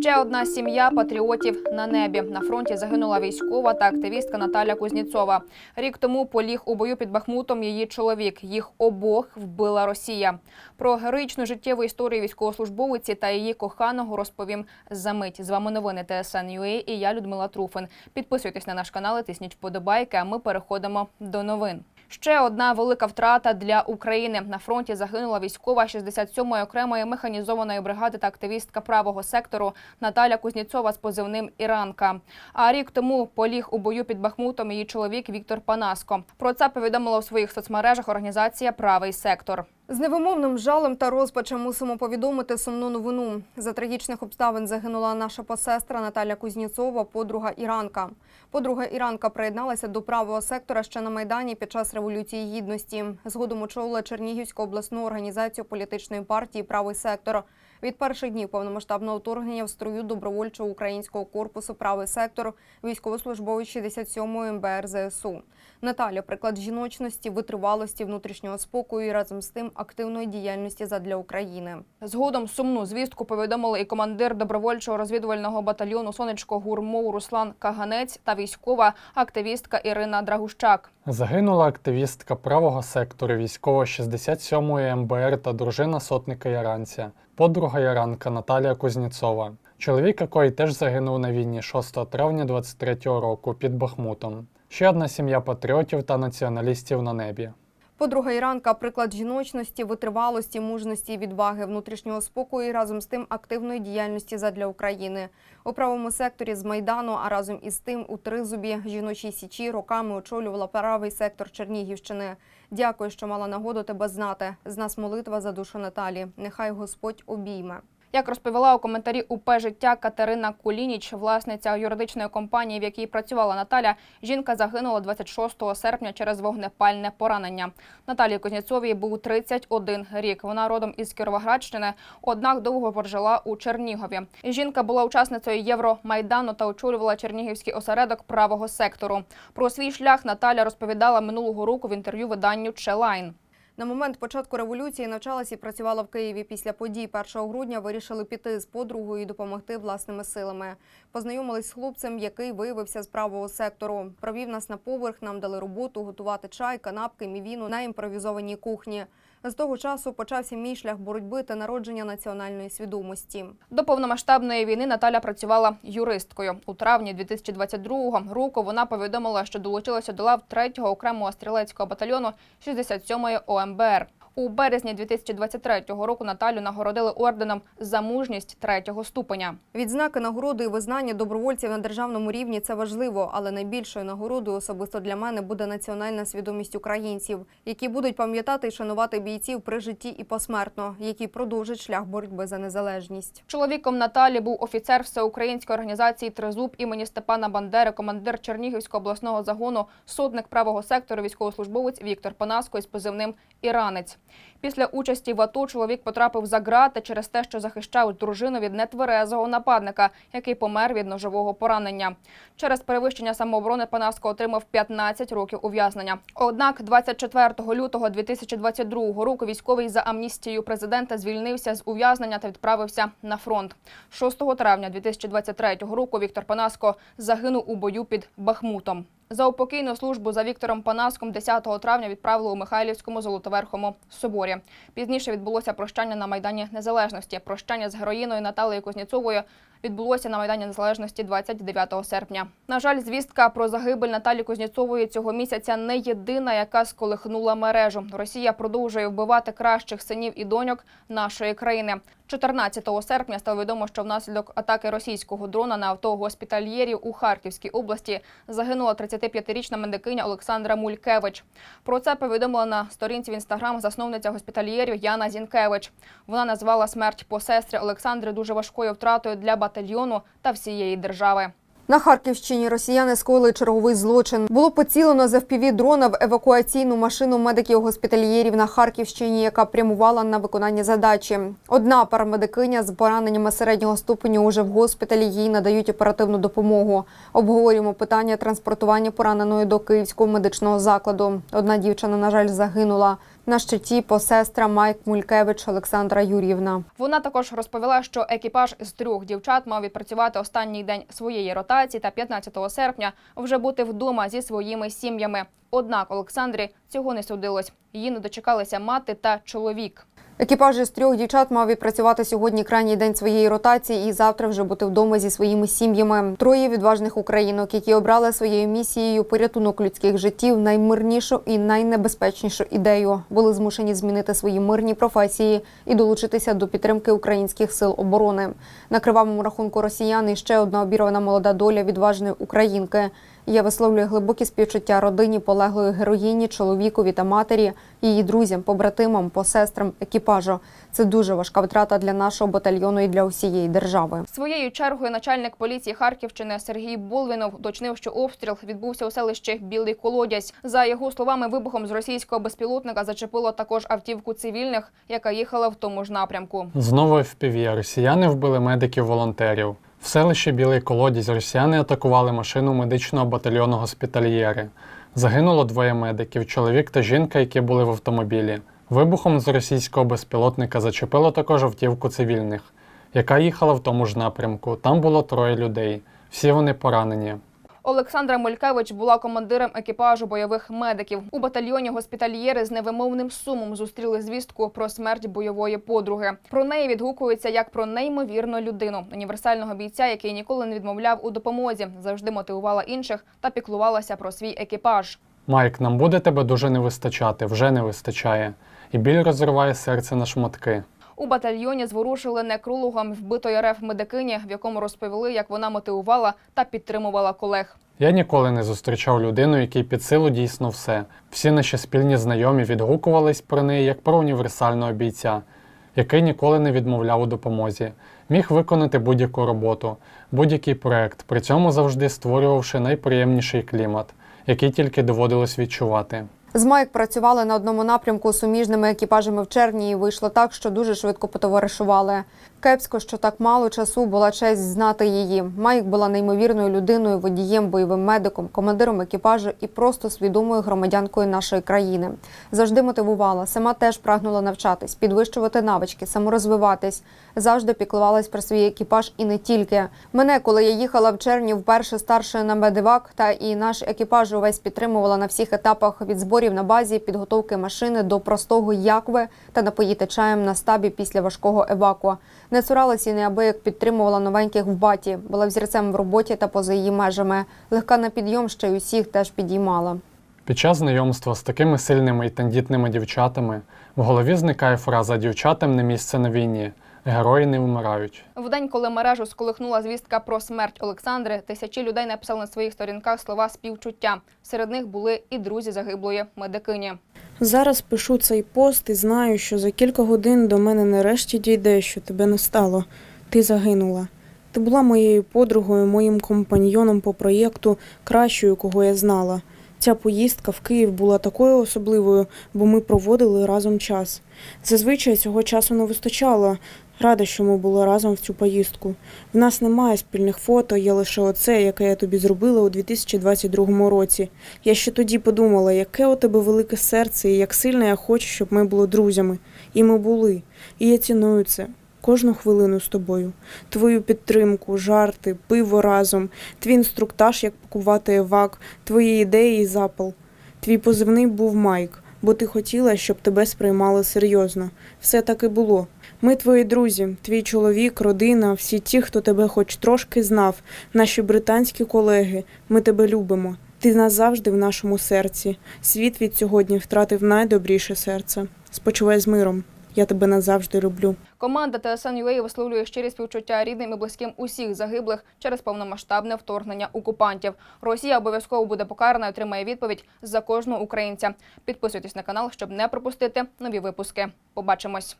Ще одна сім'я патріотів на небі. На фронті загинула військова та активістка Наталя Кузніцова. Рік тому поліг у бою під Бахмутом її чоловік. Їх обох вбила Росія. Про героїчну життєву історію військовослужбовиці та її коханого розповім за мить. З вами новини ТСН.UA і я Людмила Труфин. Підписуйтесь на наш канал, тисніть вподобайки. А ми переходимо до новин. Ще одна велика втрата для України. На фронті загинула військова 67-ї окремої механізованої бригади та активістка правого сектору Наталя Кузніцова з позивним Іранка. А рік тому поліг у бою під Бахмутом її чоловік Віктор Панаско. Про це повідомила у своїх соцмережах організація Правий сектор. З невимовним жалем та розпачем мусимо повідомити сумну новину. За трагічних обставин загинула наша посестра Наталя Кузніцова, подруга Іранка. Подруга Іранка приєдналася до правого сектора ще на майдані під час революції гідності. Згодом очолила Чернігівську обласну організацію політичної партії Правий сектор. Від перших днів повномасштабного вторгнення в строю добровольчого українського корпусу Правий сектор військовослужбовець 67-ї МБР ЗСУ. Наталя приклад жіночності, витривалості, внутрішнього спокою і разом з тим активної діяльності задля України. Згодом сумну звістку повідомили і командир добровольчого розвідувального батальйону Сонечко Гурмов Руслан Каганець та військова активістка Ірина Драгущак. Загинула активістка правого сектору військово 67-ї МБР та дружина сотника Яранця, подруга Яранка Наталія Кузніцова. Чоловік якої теж загинув на війні 6 травня 23-го року під Бахмутом. Ще одна сім'я патріотів та націоналістів на небі. Подруга Іранка приклад жіночності, витривалості, мужності відваги, внутрішнього спокою і разом з тим активної діяльності задля України. У правому секторі з Майдану, а разом із тим у Тризубі жіночій січі роками очолювала правий сектор Чернігівщини. Дякую, що мала нагоду тебе знати. З нас молитва за душу Наталі. Нехай Господь обійме. Як розповіла у коментарі УП життя Катерина Кулініч, власниця юридичної компанії, в якій працювала Наталя, жінка загинула 26 серпня через вогнепальне поранення. Наталії Кузнєцовій був 31 рік. Вона родом із Кіровоградщини, однак довго прожила у Чернігові. Жінка була учасницею Євромайдану та очолювала Чернігівський осередок правого сектору. Про свій шлях Наталя розповідала минулого року в інтерв'ю виданню Челайн. На момент початку революції навчалась і працювала в Києві. Після подій 1 грудня вирішили піти з подругою і допомогти власними силами. Познайомились з хлопцем, який виявився з правого сектору. Провів нас на поверх, нам дали роботу готувати чай, канапки, мівіну на імпровізованій кухні. З того часу почався мій шлях боротьби та народження національної свідомості. До повномасштабної війни Наталя працювала юристкою. У травні 2022 року вона повідомила, що долучилася до лав 3-го окремого стрілецького батальйону 67-ї ОМБР. У березні 2023 року Наталю нагородили орденом за мужність третього ступеня. Відзнаки нагороди і визнання добровольців на державному рівні це важливо, але найбільшою нагородою особисто для мене буде національна свідомість українців, які будуть пам'ятати і шанувати бійців при житті і посмертно, які продовжать шлях боротьби за незалежність. Чоловіком Наталі був офіцер всеукраїнської організації Тризуб імені Степана Бандери, командир Чернігівського обласного загону, сотник правого сектору, військовослужбовець Віктор Панаско із позивним Іранець. Після участі в АТО чоловік потрапив за грати через те, що захищав дружину від нетверезого нападника, який помер від ножового поранення. Через перевищення самооборони Панаско отримав 15 років ув'язнення. Однак 24 лютого 2022 року військовий за амністією президента звільнився з ув'язнення та відправився на фронт. 6 травня 2023 року Віктор Панаско загинув у бою під Бахмутом. За упокійну службу за Віктором Панаском 10 травня відправили у Михайлівському Золотоверхому соборі. Пізніше відбулося прощання на Майдані Незалежності. Прощання з героїною Наталією Кузніцовою відбулося на Майдані Незалежності 29 серпня. На жаль, звістка про загибель Наталі Кузніцової цього місяця не єдина, яка сколихнула мережу. Росія продовжує вбивати кращих синів і доньок нашої країни. 14 серпня стало відомо, що внаслідок атаки російського дрона на авто госпітальєрів у Харківській області загинула 35-річна медикиня Олександра Мулькевич. Про це повідомила на сторінці в інстаграм засновниця госпітальєрів Яна Зінкевич. Вона назвала смерть посестри Олександри дуже важкою втратою для батальйону та всієї держави. На Харківщині росіяни скоїли черговий злочин. Було поцілено з FPV дрона в евакуаційну машину медиків-госпітальєрів на Харківщині, яка прямувала на виконання задачі. Одна парамедикиня з пораненнями середнього ступеню уже в госпіталі їй надають оперативну допомогу. Обговорюємо питання транспортування пораненої до Київського медичного закладу. Одна дівчина, на жаль, загинула. На щиті посестра Майк Мулькевич Олександра Юрівна. Вона також розповіла, що екіпаж з трьох дівчат мав відпрацювати останній день своєї ротації та 15 серпня вже бути вдома зі своїми сім'ями. Однак Олександрі цього не судилось. Її не дочекалися мати та чоловік. Екіпаж із трьох дівчат мав відпрацювати сьогодні крайній день своєї ротації і завтра вже бути вдома зі своїми сім'ями. Троє відважних українок, які обрали своєю місією порятунок людських життів, наймирнішу і найнебезпечнішу ідею, були змушені змінити свої мирні професії і долучитися до підтримки українських сил оборони. На кривавому рахунку росіян і ще одна обірвана молода доля відважної українки. Я висловлюю глибокі співчуття родині полеглої героїні, чоловікові та матері, її друзям, побратимам, посестрам, екіпажу. Це дуже важка втрата для нашого батальйону і для усієї держави. Своєю чергою начальник поліції Харківщини Сергій Болвінов уточнив, що обстріл відбувся у селищі Білий Колодязь. За його словами, вибухом з російського безпілотника зачепило також автівку цивільних, яка їхала в тому ж напрямку. Знову FPV. Росіяни вбили медиків-волонтерів. В селищі Білий Колодязь росіяни атакували машину медичного батальйону госпітальєри. Загинуло двоє медиків, чоловік та жінка, які були в автомобілі. Вибухом з російського безпілотника зачепило також автівку цивільних, яка їхала в тому ж напрямку. Там було троє людей. Всі вони поранені. Олександра Молькевич була командиром екіпажу бойових медиків. У батальйоні госпітальєри з невимовним сумом зустріли звістку про смерть бойової подруги. Про неї відгукуються як про неймовірну людину, універсального бійця, який ніколи не відмовляв у допомозі, завжди мотивувала інших та піклувалася про свій екіпаж. Майк, нам буде тебе дуже не вистачати, вже не вистачає. І біль розриває серце на шматки. У батальйоні зворушили некрологом вбитої РФ медикині, в якому розповіли, як вона мотивувала та підтримувала колег. Я ніколи не зустрічав людину, якій під силу дійсно все. Всі наші спільні знайомі відгукувались про неї як про універсального бійця, який ніколи не відмовляв у допомозі, міг виконати будь-яку роботу, будь-який проект, при цьому завжди створювавши найприємніший клімат, який тільки доводилось відчувати. З Майк працювали на одному напрямку суміжними екіпажами в червні, і вийшло так, що дуже швидко потоваришували. Кепсько, що так мало часу була честь знати її. Майк була неймовірною людиною, водієм, бойовим медиком, командиром екіпажу і просто свідомою громадянкою нашої країни. Завжди мотивувала, сама теж прагнула навчатись, підвищувати навички, саморозвиватись. Завжди піклувалась про свій екіпаж і не тільки. Мене, коли я їхала в червні вперше старшою на медивак, та і наш екіпаж увесь підтримувала на всіх етапах від зборів на базі, підготовки машини до простого якви та напоїти чаєм на стабі після важкого евакуа. Не цуралася і неабияк підтримувала новеньких в баті, була взірцем в роботі та поза її межами. Легка на підйом ще й усіх теж підіймала. Під час знайомства з такими сильними і тендітними дівчатами в голові зникає фраза Дівчатам не місце на війні. Герої не вмирають. В день, коли мережу сколихнула звістка про смерть Олександри, тисячі людей написали на своїх сторінках слова співчуття. Серед них були і друзі загиблої медикині. Зараз пишу цей пост і знаю, що за кілька годин до мене нарешті дійде, що тебе не стало. Ти загинула. Ти була моєю подругою, моїм компаньйоном по проєкту, кращою, кого я знала. Ця поїздка в Київ була такою особливою, бо ми проводили разом час. Зазвичай цього часу не вистачало. Рада, що ми були разом в цю поїздку. В нас немає спільних фото, є лише оце, яке я тобі зробила у 2022 році. Я ще тоді подумала, яке у тебе велике серце і як сильно я хочу, щоб ми були друзями. І ми були. І я ціную це. Кожну хвилину з тобою, твою підтримку, жарти, пиво разом, твій інструктаж, як пакувати евак, твої ідеї і запал. Твій позивний був Майк, бо ти хотіла, щоб тебе сприймали серйозно. Все так і було. Ми твої друзі, твій чоловік, родина, всі ті, хто тебе хоч трошки знав, наші британські колеги. Ми тебе любимо. Ти назавжди в нашому серці. Світ від сьогодні втратив найдобріше серце. Спочивай з миром. Я тебе назавжди люблю. Команда ТСН.UA висловлює щирі співчуття рідним і близьким усіх загиблих через повномасштабне вторгнення окупантів. Росія обов'язково буде покарана і отримає відповідь за кожного українця. Підписуйтесь на канал, щоб не пропустити нові випуски. Побачимось.